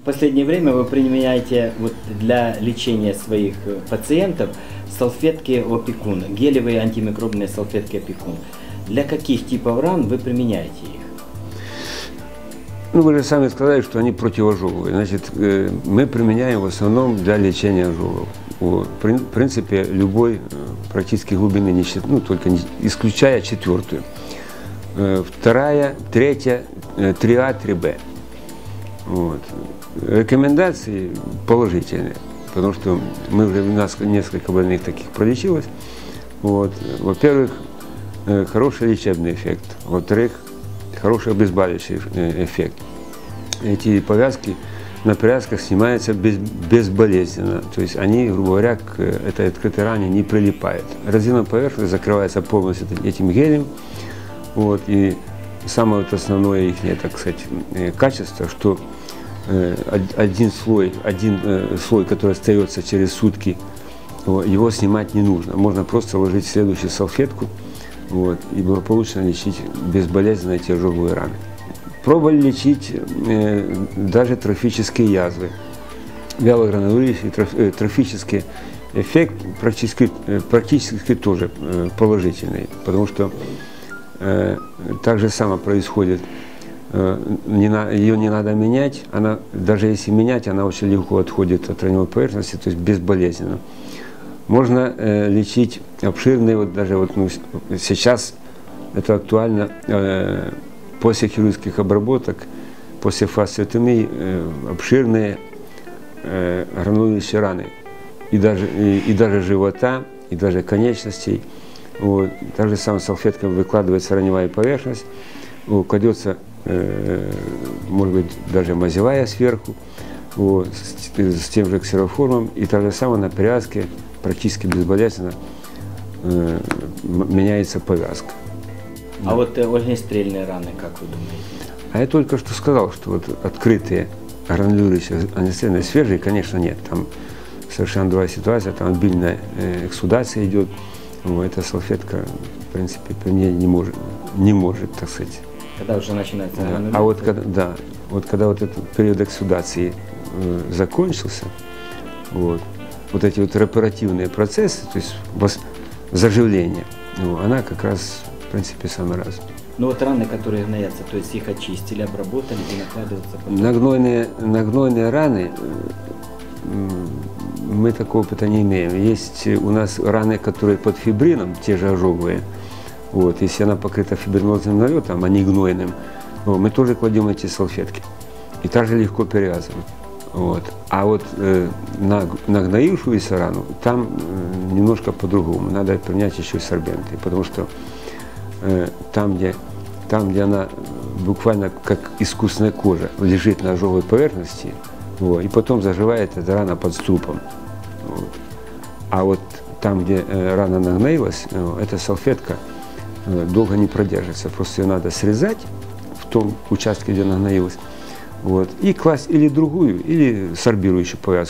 В последнее время вы применяете вот для лечения своих э, пациентов салфетки опекун, гелевые антимикробные салфетки опекун. Для каких типов ран вы применяете их? Ну, вы же сами сказали, что они противоожоговые. Значит, э, мы применяем в основном для лечения ожогов. В прин- в принципе, любой э, практически глубины, не ну, только не- исключая четвертую. Вторая, третья, э, 3А, 3Б. Вот. Рекомендации положительные, потому что мы у нас несколько больных таких пролечилось. Вот. Во-первых, э, хороший лечебный эффект. Во-вторых, хороший обезболивающий э, эффект. Эти повязки на привязках снимаются без, безболезненно. То есть они, грубо говоря, к э, этой открытой ране не прилипают. Резиновая поверхность закрывается полностью этим гелем. Вот, и самое вот основное их, так сказать, качество, что один слой, один э, слой, который остается через сутки, его снимать не нужно. Можно просто ложить следующую салфетку вот, и благополучно лечить безболезненно ожоговые раны. Пробовали лечить э, даже трофические язвы вялогранулирующий э, трофический эффект практически, э, практически тоже э, положительный, потому что э, так же само происходит. Э, не на- ее не надо менять, она, даже если менять, она очень легко отходит от раневой поверхности, то есть безболезненно. Можно э, лечить обширные, вот даже вот ну, сейчас это актуально э, после хирургических обработок, после фасциотомии, э, обширные э, гранулирующие раны и даже, и, и даже живота, и даже конечностей. Вот. Так же самое салфеткой выкладывается раневая поверхность, кладется, может быть, даже мазевая сверху, вот, с, с тем же ксероформом, и так же самое на привязке практически безболезненно э, меняется повязка. А вот э, огнестрельные раны, как вы думаете? А я только что сказал, что вот открытые гранулирующие анестезные свежие, конечно, нет. Там совершенно другая ситуация, там обильная э, эксудация идет. Вот, эта салфетка, в принципе, применять не может, не может, так сказать. Когда уже начинается Да. А вот когда, да, вот когда вот этот период эксудации э, закончился, вот, вот эти вот репаративные процессы, то есть заживление, ну, она как раз, в принципе, самая разная. Ну вот раны, которые гноятся, то есть их очистили, обработали и накладываются потом. Нагнойные, нагнойные раны, э, мы такого опыта не имеем. Есть у нас раны, которые под фибрином, те же ожоговые. Вот, если она покрыта фибринозным налетом, а не гнойным, вот, мы тоже кладем эти салфетки. И также легко перевязываем. Вот. А вот э, на, на гноившуюся рану, там э, немножко по-другому. Надо применять еще сорбенты, потому что э, там, где, там, где она буквально как искусственная кожа лежит на ожоговой поверхности, вот, и потом заживает эта рана под струпом. Вот. А вот там, где э, рана нагноилась, э, эта салфетка долго не продержится. Просто ее надо срезать в том участке, где она нагноилась, вот, и класть или другую, или сорбирующую повязку.